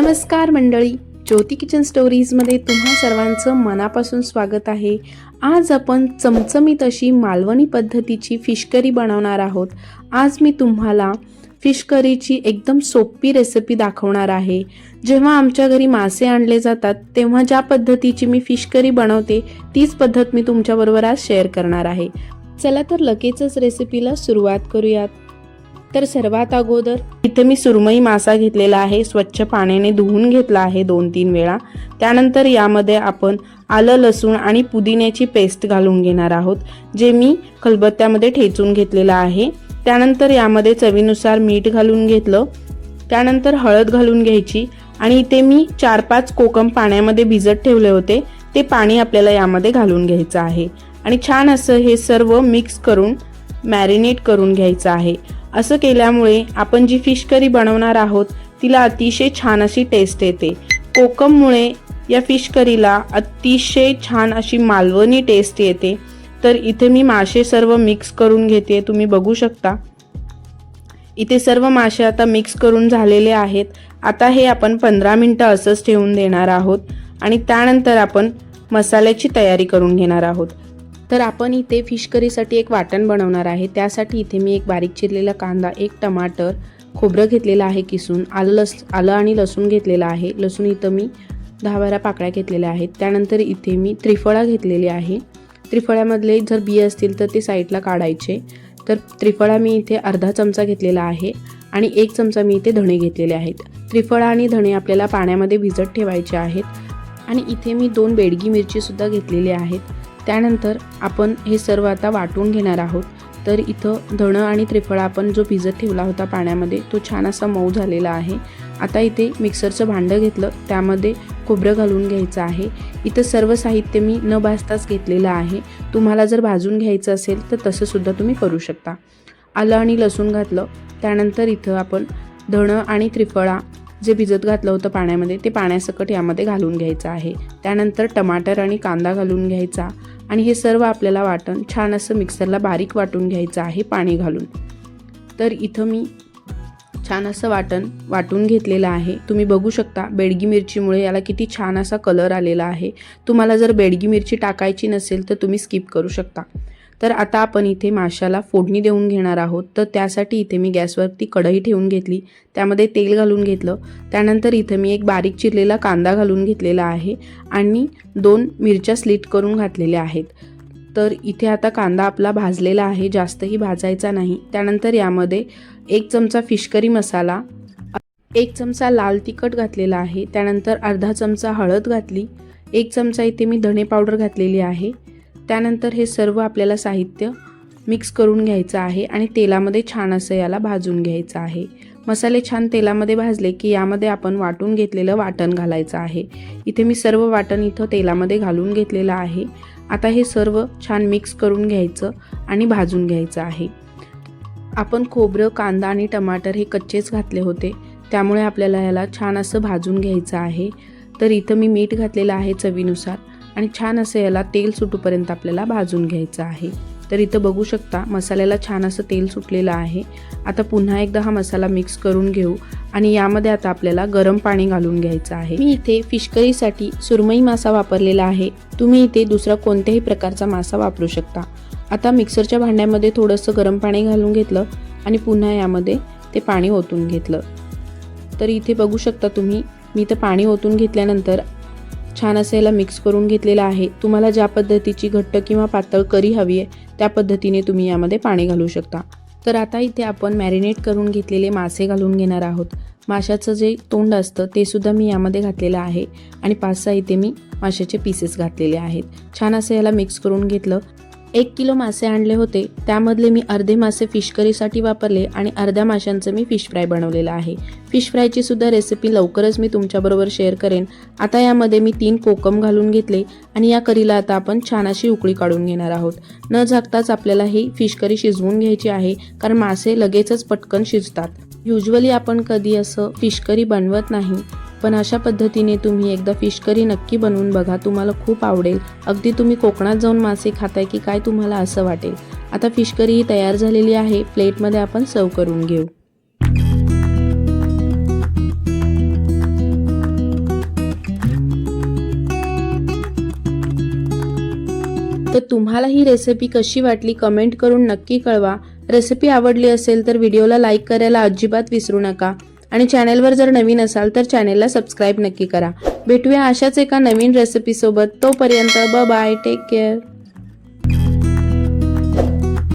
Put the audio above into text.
नमस्कार मंडळी ज्योती किचन स्टोरीजमध्ये तुम्हा सर्वांचं मनापासून स्वागत आहे. आज आपण चमचमीत अशी मालवणी पद्धतीची फिशकरी बनवणार आहोत. आज मी तुम्हाला फिशकरीची एकदम सोपी रेसिपी दाखवणार आहे. जेव्हा आमच्या घरी मासे आणले जातात तेव्हा ज्या पद्धतीची मी फिशकरी बनवते तीच पद्धत मी तुमच्याबरोबर आज शेअर करणार आहे. चला तर लगेचच रेसिपीला सुरुवात करूयात. तर सर्वात अगोदर इथे मी सुरमई मासा घेतलेला आहे स्वच्छ पाण्याने धुवून घेतला आहे दोन तीन वेळा. त्यानंतर यामध्ये आपण आलं लसूण आणि पुदिन्याची पेस्ट घालून घेणार आहोत जे मी खलबत्त्यामध्ये ठेचून घेतलेलं आहे. त्यानंतर यामध्ये चवीनुसार मीठ घालून घेतलं त्यानंतर हळद घालून घ्यायची आणि इथे मी चार पाच कोकम पाण्यामध्ये भिजत ठेवले होते ते पाणी आपल्याला यामध्ये घालून घ्यायचं आहे. आणि छान असं हे सर्व मिक्स करून मॅरिनेट करून घ्यायचं आहे. असं केल्यामुळे आपण जी फिश करी बनवणार आहोत तिला अतिशय छान अशी टेस्ट येते. कोकममुळे या फिश करीला अतिशय छान अशी मालवणी टेस्ट येते. तर इथे मी मासे सर्व मिक्स करून घेते तुम्ही बघू शकता. इथे सर्व मासे आता मिक्स करून झालेले आहेत. आता हे आपण पंधरा मिनटं असंच ठेवून देणार आहोत आणि त्यानंतर आपण मसाल्याची तयारी करून घेणार आहोत. तर आपण इथे फिश करीसाठी एक वाटण बनवणार आहे. त्यासाठी इथे मी एक बारीक चिरलेला कांदा एक टमाटर खोबरं घेतलेलं आहे किसून आलं लस आलं आणि लसूण घेतलेलं आहे. लसूण इथं मी दहा बारा पाकळ्या घेतलेल्या आहेत. त्यानंतर इथे मी त्रिफळा घेतलेली आहे. त्रिफळ्यामधले जर बिये असतील तर ते साईडला काढायचे. तर त्रिफळा मी इथे अर्धा चमचा घेतलेला आहे आणि एक चमचा मी इथे धणे घेतलेले आहेत. त्रिफळा आणि धणे आपल्याला पाण्यामध्ये भिजत ठेवायचे आहेत. आणि इथे मी दोन बेडगी मिरचीसुद्धा घेतलेली आहेत. त्यानंतर आपण हे सर्व आता वाटून घेणार आहोत. तर इथं धणं आणि त्रिफळा आपण जो भिजत ठेवला होता पाण्यामध्ये तो छान असा मऊ झालेला आहे. आता इथे मिक्सरचं भांडं घेतलं त्यामध्ये खोबरं घालून घ्यायचं आहे. इथं सर्व साहित्य मी न भाजताच घेतलेलं आहे. तुम्हाला जर भाजून घ्यायचं असेल तर तसंसुद्धा तुम्ही करू शकता. आलं आणि लसूण घातलं त्यानंतर इथं आपण धणं आणि त्रिफळा जे भिजत घातलं होतं पाण्यामध्ये ते पाण्यासकट यामध्ये घालून घ्यायचं आहे. त्यानंतर टमाटर आणि कांदा घालून घ्यायचा. आणि हे सर्व आपल्याला वाटण छान असं मिक्सरला बारीक वाटून घ्यायचं आहे पाणी घालून. तर इथं मी छान असं वाटण वाटून घेतलेलं आहे. तुम्ही बघू शकता बेडगी मिरचीमुळे याला किती छान असा कलर आलेला आहे. तुम्हाला जर बेडगी मिरची टाकायची नसेल तर तुम्ही स्किप करू शकता. तर आता आपण इथे माशाला फोडणी देऊन घेणार आहोत. तर त्यासाठी इथे मी गॅसवरती कढई ठेवून घेतली. त्यामध्ये तेल घालून घेतलं. त्यानंतर इथे मी एक बारीक चिरलेला कांदा घालून घेतलेला आहे आणि दोन मिरच्या स्लिट करून घातलेल्या आहेत. तर इथे आता कांदा आपला भाजलेला आहे. जास्तही भाजायचा नाही. त्यानंतर यामध्ये एक चमचा फिशकरी मसाला एक चमचा लाल तिखट घातलेला आहे. त्यानंतर अर्धा चमचा हळद घातली. एक चमचा इथे मी धणे पावडर घातलेली आहे. त्यानंतर हे सर्व आपल्याला साहित्य मिक्स करून घ्यायचं आहे आणि तेलामध्ये छान असं याला भाजून घ्यायचं आहे. मसाले छान तेलामध्ये भाजले की यामध्ये आपण वाटून घेतलेलं वाटण घालायचं आहे. इथे मी सर्व वाटण इथं तेलामध्ये घालून घेतलेलं आहे. आता हे सर्व छान मिक्स करून घ्यायचं आणि भाजून घ्यायचं आहे. आपण खोबरं कांदा आणि टमाटर हे कच्चेच घातले होते. त्यामुळे आपल्याला याला छान असं भाजून घ्यायचं आहे. तर इथं मी मीठ घातलेलं आहे चवीनुसार. आणि छान असं याला तेल सुटूपर्यंत आपल्याला भाजून घ्यायचं आहे. तर इथं बघू शकता मसाल्याला छान असं तेल सुटलेलं आहे. आता पुन्हा एकदा हा मसाला मिक्स करून घेऊ आणि यामध्ये आता आपल्याला गरम पाणी घालून घ्यायचं आहे. मी इथे फिश करीसाठी सुरमई मासा वापरलेला आहे. तुम्ही इथे दुसरा कोणत्याही प्रकारचा मासा वापरू शकता. आता मिक्सरच्या भांड्यामध्ये थोडंसं गरम पाणी घालून घेतलं आणि पुन्हा यामध्ये ते पाणी ओतून घेतलं. तर इथे बघू शकता तुम्ही मी इथं पाणी ओतून घेतल्यानंतर छान असं याला मिक्स करून घेतलेलं आहे. तुम्हाला ज्या पद्धतीची घट्ट किंवा पातळ करी हवी आहे त्या पद्धतीने तुम्ही यामध्ये पाणी घालू शकता. तर आता इथे आपण मॅरिनेट करून घेतलेले मासे घालून घेणार आहोत. माशाचं जे तोंड असतं ते सुद्धा मी यामध्ये घातलेलं आहे. आणि पाच सहा इथे मी माशाचे पीसेस घातलेले आहेत. छान असं याला मिक्स करून घेतलं. एक किलो मासे आणले होते. त्यामधले मी अर्धे मासे फिश करीसाठी वापरले आणि अर्ध्या माशांचं मी फिश फ्राय बनवलेलं आहे. फिश फ्रायची सुद्धा रेसिपी लवकरच मी तुमच्याबरोबर शेअर करेन. आता यामध्ये मी तीन कोकम घालून घेतले आणि या करीला आता आपण छान अशी उकळी काढून घेणार आहोत. न झाकताच आपल्याला ही फिश करी शिजवून घ्यायची आहे कारण मासे लगेचच पटकन शिजतात. युजली आपण कधी असं फिश करी बनवत नाही. पण अशा पद्धतीने तुम्ही एकदा फिश करी नक्की बनवून बघा. तुम्हाला खूप आवडेल. अगदी तुम्ही कोकणात जाऊन मासे खाताय की काय तुम्हाला असं वाटेल. आता फिश करी ही तयार झालेली आहे. प्लेटमध्ये आपण सर्व करून घेऊ. तर तुम्हाला ही रेसिपी कशी वाटली कमेंट करून नक्की कळवा. रेसिपी आवडली असेल तर व्हिडिओला लाईक करायला अजिबात विसरू नका. आणि चॅनेलवर जर नवीन असाल तर चॅनेलला सबस्क्राईब नक्की करा. भेटूया अशाच एका नवीन रेसिपीसोबत तोपर्यंत ब बाय टेक केअर